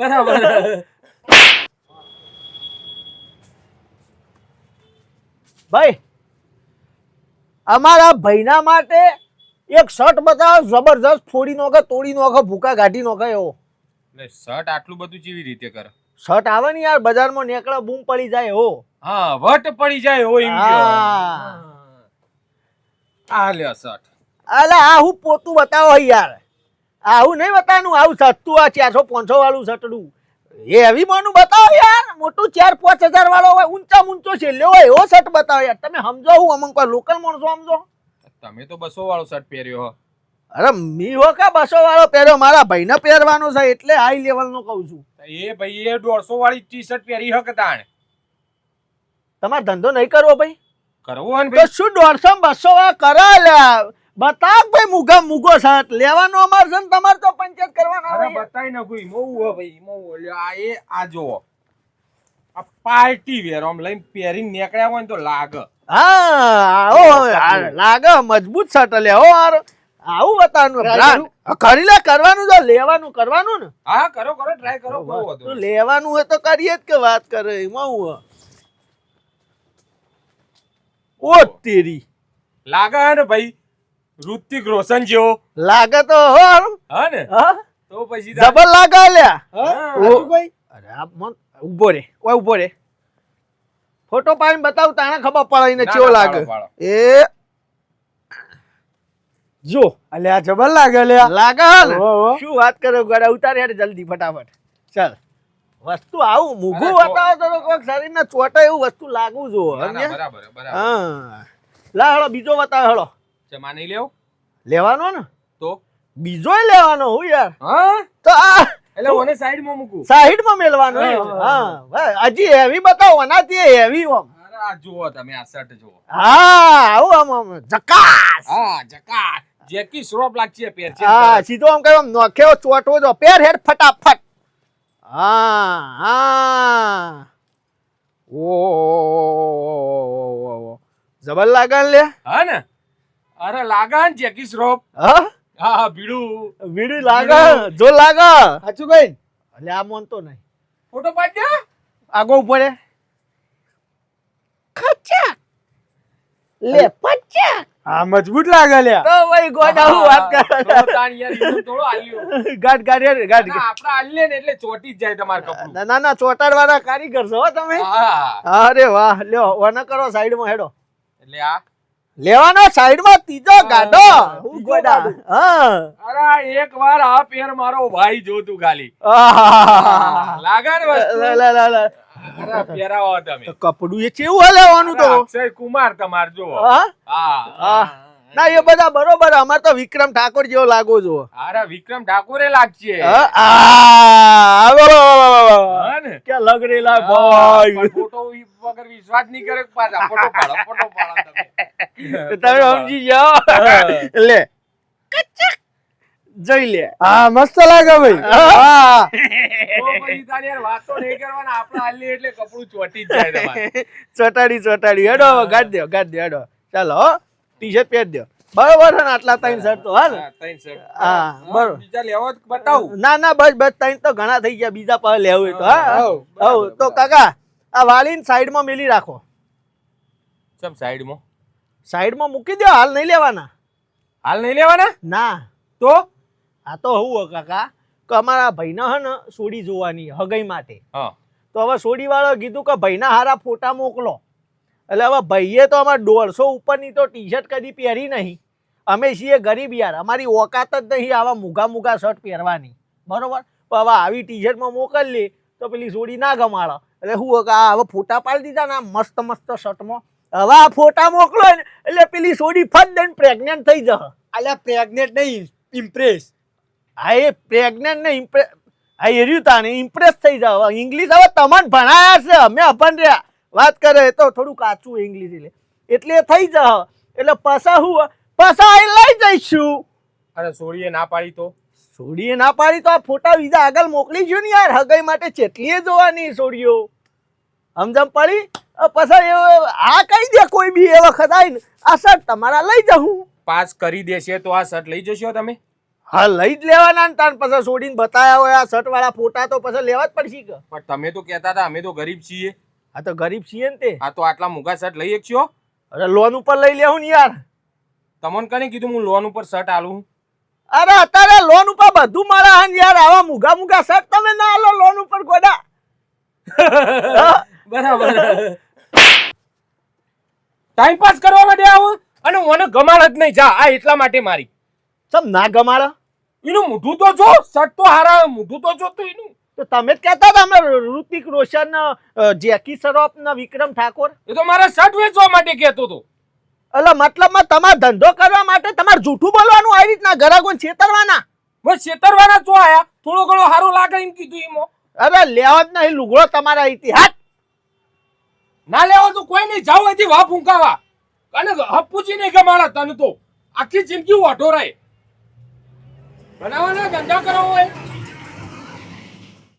બરાબર. ભાઈ અમારા ભાઈના માટે એક શર્ટ બતાવો જબરજસ્ત ફોડી નોખે તોડી નોખે ભૂકા ગાઢી નોખે એવો. શર્ટ આટલું બધું જેવી રીતે કરે? શર્ટ આવે ને યાર બજારમાં નીકળે બૂમ પડી જાય હો. હા વટ પડી જાય હો એમ આ લ્યો શર્ટ. અલા આ હું પોતું બતાવો યાર. આવું નહીં બતાવવાનું આવું સસ્તું આ ચારસો પાંચસો વાળું સટડું. એવી મોનું બતાવો યાર મોટું ચાર પાંચ હજાર વાળો હોય ઊંચા ઊંચો છેલ્લે હોય એવો શર્ટ બતાવો યાર. તમે સમજો હું અમુક કોઈ લોકલ માણસો સમજો. તમે તો બસો વાળો શર્ટ પહેર્યો હો. અરે મી હો કા બસો વાળો પહેર્યો? મારા ભાઈને પહેરવાનો છે એટલે હાઈ લેવલ નો કહું છું. એ ભાઈ એ દોઢસો વાળી ટી શર્ટ પહેરી હક તાણ? તમારે ધંધો નહીં કરવો ભાઈ? કરવો હોય ને તો શું દોઢસો બસો વાળા કરા લ્યા બતાવ ભાઈ મુગા મુગો સાત લેવાનો અમાર છે ને તમારે તો પંચાયત કરવાનો અરે બતાઈ ન કોઈ મોઉ હો ભાઈ મોઉ લ્યો આ એ આ જો આ પાર્ટી વેર આમ લઈને પહેરીને નીકળ્યા હોય ને તો લાગે. હા ઓ લાગે. મજબૂત શર્ટ લે હો આર આવું બતાવવાનું. બ્રાન્ડ. કરી. લે કરવાનું તો લેવાનું કરવાનું ને. હા કરો કરો ટ્રાય કરો બહુ હતો લેવાનું હોય તો કરીએ જ કે વાત કરે. એમાં હું. ઓ તેરી. લાગે ને ભાઈ? ઋતિક રોશન જેવો. લાગે તો હો હા? ને તો પછી જબર લાગે લ્યા હા. હા. સાચું ભાઈ અરે આ મન ઊભો રે. કોઈ ઊભો રે. ફોટો પાડીને બતાવું તાણે ખબર પડે ને કેવો લાગે. એ જો અલે આ જબર લાગે લે લાગે હે ને. શું વાત કરો ગોડા? ઉતાર યાર જલ્દી ફટાફટ. ચાલ. વસ્તુ આવું તો- બતાવો તો કોઈક શરીરના ચોટે એવું વસ્તુ લાગવું જો ના, ના, બરાબર બરાબર. હા. લા હળો બીજો બતાવો હળો. ચમા નહીં લેવું? લેવાનો ને? તો? બીજોય લેવાનો હું યાર. હા? તો આ એટલે ઓને સાઈડમાં મૂકું. સાઈડમાં મેલવાનો હા. હજી હેવી બતાવો આનાથી હેવી ઓમ આ જુઓ તમે આ શર્ટ જુઓ. હા આવું આમ આમ જકાસ. હા જકા જેકી શ્રોપ લાગશે પેર છે હા સીધો આમ આમ નોખ્યો ચોટવો જો પેર હેડ ફટાફટ. હા હા. ઓ જબર લાગે લે? હા ને? અરે લાગા જેકી શ્રોફ. હા? હા હા ભીડું લાગા લાગે જો લાગા. સાચું કઈ? એટલે આ મોનતો નહીં. ફોટો પાડજો આગો ઉપર રે. લે પચાક હા મજબૂત લાગે લે. તો ભાઈ ગોડા હું વાત તો કરે. તાણ યાર થોડો આલ્યો. આલ્યું ગાડ ગાડ યાર ગાડ આપણે આલીએ ને એટલે ચોટી જ જાય તમાર કપડું. ના ના ચોટાડ વાળા કારીગર છો હો તમે. હા. અરે વાહ લ્યો વન કરો સાઈડમાં હેડો. એટલે આ લેવાનો સાઈડમાં ત્રીજો ગાડો ગોડા હા. અરે એક વાર આ પેર મારો ભાઈ જોતું ખાલી આહ. લાગે ને વસ્તુ. લે, લે, લે, લે. અરે પહેરાવો તમે. તો કપડું એ કેવું હે લેવાનું તો? અક્ષય કુમાર તમાર જો હા. ના એ બધા બરોબર અમાર તો વિક્રમ ઠાકોર જેવો લાગો છો અરે વિક્રમ ઠાકોરે લાગશે. હા? આ, આવો, આવો, આવો, આવો. હા ને. ક્યાં લગ રેલા હા, ભાઈ. ફોટો ઈ વગર વિશ્વાસ નહીં કરે પાછા ફોટો પાડો ફોટો પાડો તમે. તમે સમજી જાઓ. લે. કચક. જોઈ લે. હા મસ્ત લાગે ભાઈ. હા. તો પછી તારી યાર વાતો નહીં કરવાના આપણે હાલીએ એટલે કપડું ચોટી જાય ચોટાડી ચોટાડી. હેડો ગાડ દો ગાડ દો હેડો. ચાલો ટી શર્ટ પહેર દો બરોબર છે ને આટલા ત્રણ શર્ટ તો હા હા, બરોબર. બીજા લેવો બતાવું. ના ના બસ બસ ત્રણ તો ઘણા થઈ ગયા. બીજા પાસે લેવું હોય તો હા. હાઉ, હવ તો કાકા આ વાળીને સાઈડમાં મેલી રાખો. ચમ સાઈડમાં? સાઈડમાં મૂકી દો હાલ નહીં લેવાના. હાલ નહીં લેવાના? ના. તો? આ તો હું હો કાકા કે અમારા ભાઈને હે ને સોડી જોવાની હગઈ માટે. હા. તો હવે સોડી વાળો કીધું કે ભાઈના હારા ફોટા મોકલો. એટલે હવે ભાઈએ તો અમારે દોઢસો ઉપરની તો ટી શર્ટ કદી પહેરી નહીં. અમે છીએ ગરીબ યાર અમારી ઓકાત જ નહીં આવા મૂઘા મૂગા શર્ટ પહેરવાની. બરોબર? હવે આવી ટી શર્ટમાં મોકલીએ તો પેલી સોડી ના ગમાડે. એટલે શું આ હવે ફોટા પાડી દીધા ને મસ્ત મસ્ત શર્ટમાં. હવે આ ફોટા મોકલો ને એટલે પેલી સોડી ફટ દઈને પ્રેગ્નેન્ટ થઈ જશે. અલ્યા પ્રેગ્નેન્ટ નહીં ઇમ્પ્રેસ હા એ પ્રેગ્નેન્ટ ને ઇમ્પ્રેસ હા એ રહ્યું તાને ઇમ્પ્રેસ થઈ જાવ ઇંગ્લિશ હવે તમને ભણાયા છે અમે અભણ રહ્યા. વાત કરે તો થોડું કાચું ઇંગ્લિશ એટલે. એટલે થઈ જા એટલે પાછા હું? પાછા લઈ જઈશું. અરે સોડીએ ના પાડી તો. સોડીએ ના પાડી તો આ ફોટા બીજા આગળ મોકલી ગયો ને યાર. હગાઈ માટે ચેટલીએ જોવાની સોડીઓ સમજમ પડી? પછી એ આ કહી દે કોઈ બી એ વખત આવીને આ શર્ટ તમારા લઈ જાઉં. પાસ કરી દેશે તો આ શર્ટ લઈ જશો તમે? હા લઈ જ લેવાના ને તાન પછી છોડીને બતાયા હોય આ શર્ટ વાળા ફોટા તો પછી લેવા જ પડશે કે. પણ તમે તો કહેતા હતા અમે તો ગરીબ છીએ. હા તો ગરીબ છીએ ને તે. આ તો આટલા મોંઘા શર્ટ લઈ શકશો? અરે લોન ઉપર લઈ લેવું ને યાર. તમને કને કીધું હું લોન ઉપર શર્ટ આલું? અરે અત્યારે લોન ઉપર બધું મારા હાન યાર આવા મુગા મુગા શર્ટ તમે ના લો લોન ઉપર ગોડા. બરાબર. ટાઈમ પાસ કરવા માટે આવો અને મને ગમાડ જ નહીં. જા આ એટલા માટે મારી. ચમ ના ગમાડા? એનું મોઢું તો જો શર્ટ તો હારા મોઢું તો જો તું એનું. તો તમે જ કહેતા હતા અમે ઋતિક રોશન જેકી શ્રોફ ને વિક્રમ ઠાકોર? એ તો મારા શર્ટ વેચવા માટે કહેતો હતો. એટલે મતલબમાં તમારે ધંધો કરવા માટે તમારે જૂઠું બોલવાનું આવી રીતના ગરાગોને છેતરવાના? બસ છેતરવાના ચો આયા. થોડો ઘણો સારું લાગે એમ કીધું એમો અરે લેવા જ નહીં લુગડો તમારા ઇતિહાસ ના લેવા તો કોઈ નહીં જાવ હજી વા ફૂંકાવા. અને હપ્પુચી નહીં ગમાડા તને તો. આખી જિંદગી વાઢો રહે બનાવવાના ધંધા કરાવો હોય.